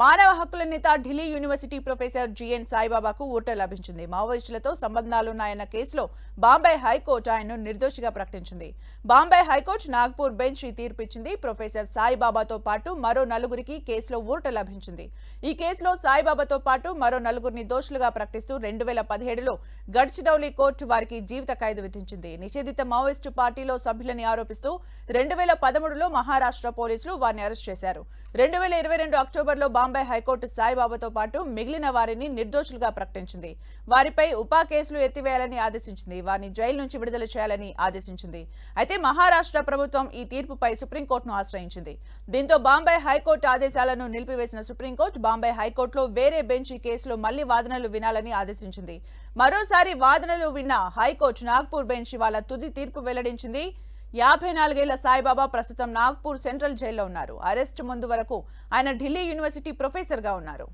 మానవ హక్కుల నేత ఢిల్లీ యూనివర్సిటీ ప్రొఫెసర్ జిఎన్ సాయిబాబాకు ఊట లభించింది. మావోయిస్టులతో సంబంధాలున్నాయన్న కేసులో బాంబే హైకోర్టు ఆయన్ను నిర్దోషిగా ప్రకటించింది. బాంబే హైకోర్టు నాగ్పూర్ బెంచ్ ఈ తీర్పు ఇచ్చింది ప్రొఫెసర్ సాయిబాబాతో పాటు మరో నలుగురికి కేసులో ఊరట లభించింది. ఈ కేసులో సాయిబాబాతో పాటు మరో నలుగురిని దోషులుగా ప్రకటిస్తూ రెండు వేల పదిహేడులో గడ్చిడౌలి కోర్టు వారికి జీవిత ఖైదు విధించింది. నిషేధిత మావోయిస్టు పార్టీలో సభ్యులని ఆరోపిస్తూ రెండు వేల పదమూడులో మహారాష్ట్ర పోలీసులు వారిని అరెస్ట్ చేశారు. రెండు వేల ఇరవై రెండు అక్టోబర్లో బాంబే హైకోర్టు సాయిబాబాతో పాటు మిగిలిన వారిని నిర్దోషులుగా ప్రకటించింది. వారిపై ఉపా కేసులు ఎత్తివేయాలని ఆదేశించింది. వారిని జైలు నుంచి విడుదల చేయాలని ఆదేశించింది. అయితే మహారాష్ట్ర ప్రభుత్వం ఈ తీర్పుపై సుప్రీంకోర్టును ఆశ్రయించింది. దీంతో బాంబే హైకోర్టు ఆదేశాలను నిలిపివేసిన సుప్రీంకోర్టు బాంబే హైకోర్టులో వేరే బెంచ్ ఈ కేసులో మళ్ళీ వాదనలు వినాలని ఆదేశించింది. మరోసారి వాదనలు విన్న హైకోర్టు నాగ్పూర్ బెంచ్ వాళ్ళ తుది తీర్పు వెల్లడించింది. యాభై నాలుగేళ్ళ సాయిబాబా ప్రస్తుతం నాగ్పూర్ సెంట్రల్ జైల్లో ఉన్నారు. అరెస్ట్ ముందు వరకు ఆయన ఢిల్లీ యూనివర్సిటీ ప్రొఫెసర్గా ఉన్నారు.